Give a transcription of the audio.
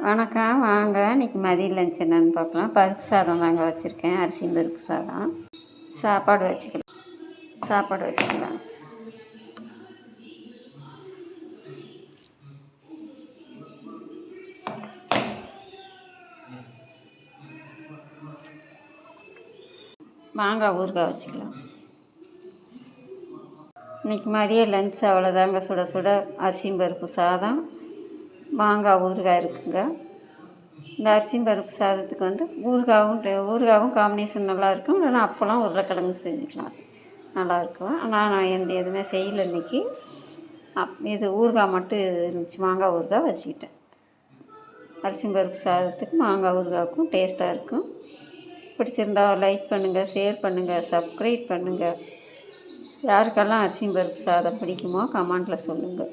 வணக்கம் வாங்க. இன்றைக்கி மதிய லஞ்ச் என்னென்னு பார்க்கலாம். பருப்பு சாதம் தாங்க வச்சுருக்கேன். அரிசி பருப்பு சாதம். சாப்பாடு வச்சுக்கலாம். சாப்பாடு வச்சுக்கலாம். மாங்காய் ஊறுகாய் வச்சுக்கலாம். இன்றைக்கி மதியம் லஞ்ச் அவ்வளோதாங்க சுட சுட அரிசி பருப்பு சாதம். மாங்காய் ஊறுகாய் இருக்குங்க. இந்த அரிசியும் பருப்பு சாதத்துக்கு வந்து ஊறுகாவும் ஊறுகாவும் காம்பினேஷன் நல்லாயிருக்கும் இல்லைன்னா அப்போலாம் உருளைக்கிழங்கு செஞ்சுக்கலாம். நல்லாயிருக்கும் ஆனால் நான் எந்த எதுவுமே செய்யலை இன்றைக்கி அப் இது ஊறுகாய் மட்டும் இருந்துச்சு. மாங்காய் ஊறுகாய் வச்சுக்கிட்டேன். அரிசி பருப்பு சாதத்துக்கு மாங்காய் ஊறுகாய்க்கும் டேஸ்ட்டாக இருக்கும். பிடிச்சிருந்தா லைக் பண்ணுங்கள் ஷேர் பண்ணுங்கள் சப்ஸ்கிரைப் பண்ணுங்கள் யாருக்கெல்லாம் அரிசி பருப்பு சாதம் பிடிக்குமோ கமெண்ட்டில் சொல்லுங்கள்